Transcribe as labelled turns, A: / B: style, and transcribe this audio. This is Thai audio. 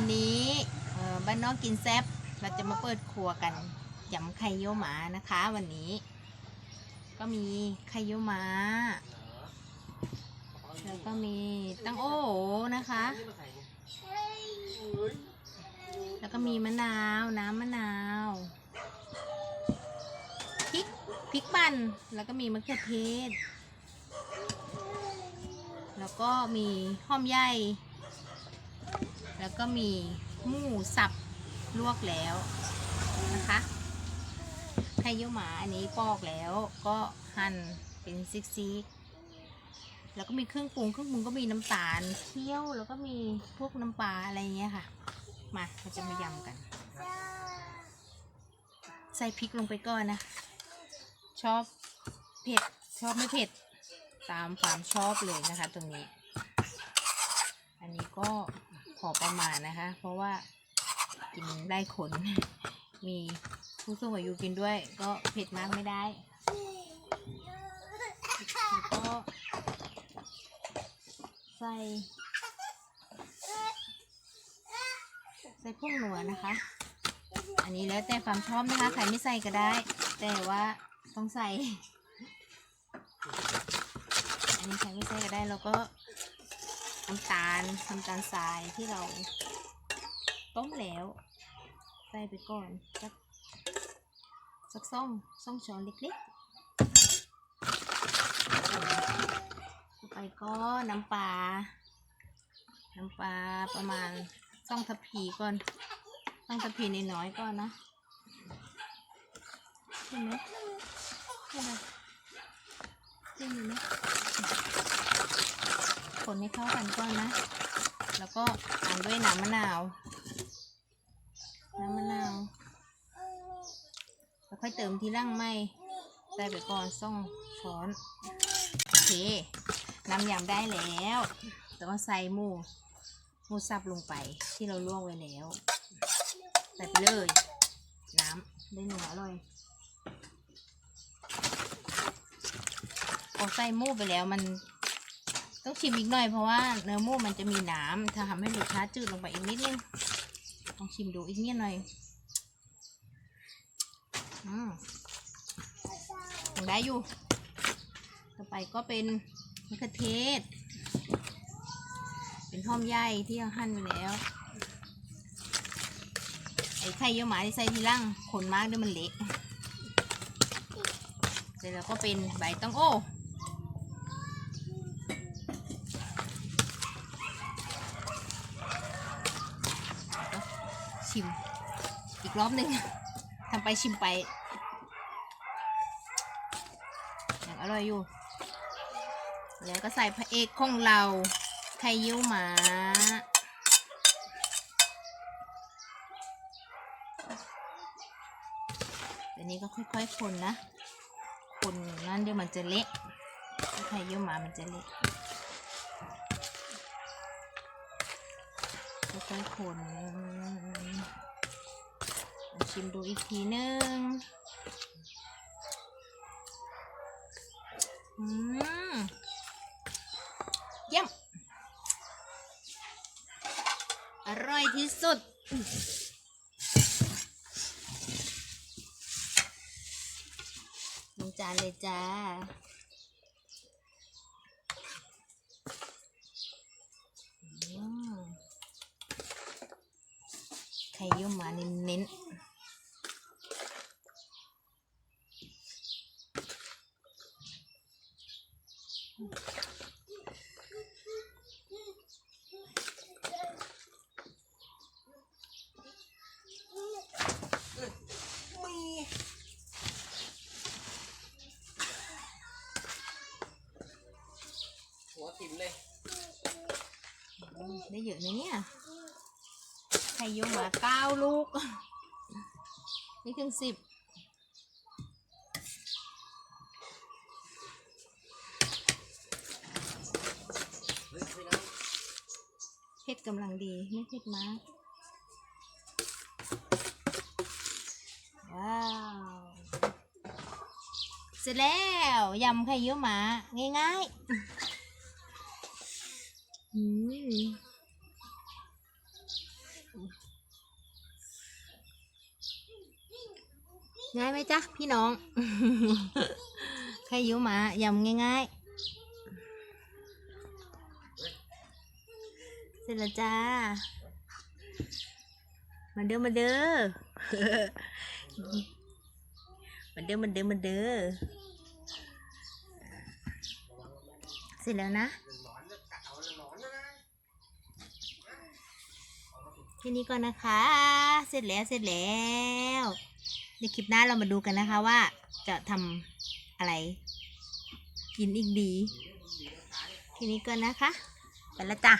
A: วันนี้บ้านนอกกินแซบเราจะมาเปิดครัวกันยำไข่เยี่ยวหมานะคะ วันนี้ ก็มีไข่เยี่ยวหมาแล้วก็มีตั้งโอนะคะ แล้วก็มีมะนาวน้ำมะนาวพริกพริกปั่นแล้วก็มีมะเขือเทศ แล้วก็มีหอมใหญ่ แล้วก็มีหมูสับลวกแล้วนะคะไข่เยี่ยวหมาอันนี้ปอกแล้วก็หั่นเป็นซิกๆแล้วก็มีเครื่องปรุงเครื่องปรุงก็มีน้ำตาลเคี่ยวแล้วก็มีพวกน้ำปลาอะไรเงี้ยค่ะ มาเราจะมายำกัน ใส่พริกลงไปก่อนนะ ชอบเผ็ดชอบไม่เผ็ดตามความชอบเลยนะคะตรงนี้ อันนี้ก็ พอประมาณนะคะ เพราะว่ากินได้ขน มีผู้สูงอายุกินด้วย ก็เผ็ดมากไม่ได้แล้วก็ใส่ใส่พวกหนัวนะคะ อันนี้แล้วแต่ความชอบนะคะใครไม่ใส่ก็ได้ แต่ว่าต้องใส่ อันนี้ใครไม่ใส่ก็ได้แล้วก็ น้ำตาลน้ำตาลทรายที่เราต้มแล้ว ใส่ไปก่อนสักสักซ่องซ่องช้อนเล็กๆต่อไปก็น้ำปลา น้ำปลาประมาณซ่องทัพพีก่อนซ่องทัพพีนน้อยๆก่อนนะใช่ไหมใช่ไหมใช่ไหม คนให้เข้ากันก่อนนะ แล้วก็ตามด้วยน้ำมะนาว น้ำมะนาวแล้วค่อยเติมทีหล่างไม่ใส่ไปก่อนซ่องช้อนโอเคน้ำยำได้แล้วแต่ว่าใส่หมูหมูสับลงไปที่เราลวกไว้แล้ว ใส่ไปเลย น้ำได้หนัวอร่อยพอใส่หมูไปแล้วมัน ต้องชิมอีกหน่อยเพราะว่าเนื้อหมูมันจะมีน้ำถ้าทำให้รสชาติจืดลงไปอีกนิดนึงลองชิมดูอีกนิดหน่อยอืมยังได้อยู่ ต่อไปก็เป็นมะเขือเทศ เป็นหอมใหญ่ที่เราหั่นไปแล้ว ไอ้ไข่เยี่ยวหมาที่ใส่ทีล่างขนมากดี๋ยมันเละเสร็จแล้วก็เป็นใบต้องโอ้ อีกรอบหนึ่งทำไปชิมไปอยังอร่อยอยู่ แล้วก็ใส่พระเอกของเราไข่ยี่ยวหมาอันนี้ก็ค่อยๆคนนะ คนนั่นเดี๋ยวมันจะเละไข่ยี่ยวหมามันจะเละค่อยๆคนอ ชิมดูอีกทีนึงอืมเยี่ยม อร่อยที่สุด ลงจานเลยจ้าอืมไข่เยี่ยวหมาเน้นๆมี
B: หัวถิ่มเลย
A: อืมได้ เยอะนะเนี่ยไข่ยี่ยวหมาเก้าลูก นี่ถึงสิบ
B: เฮ้ยพี่น้อง
A: เผ็ดกำลังดีไม่เผ็ดมาก ว้าว เสร็จแล้ว ยำไข่เยี่ยวหมา ง่ายๆ อืม ง่ายไหมจ๊ะพี่น้องใครอยุหมายำง่ายๆ เสร็จแล้วจ้า มาเด้อมาเด้อ มาเด้อมาเด้อมาเด้อ เสร็จแล้วนะแค่นี้ก่อนนะคะ เสร็จแล้ว เสร็จแล้ว ในคลิปหน้าเรามาดูกันนะคะว่าจะทำอะไร กินอีกดี ทีนี้ก็นนะคะ ไปแล้วจ้ะ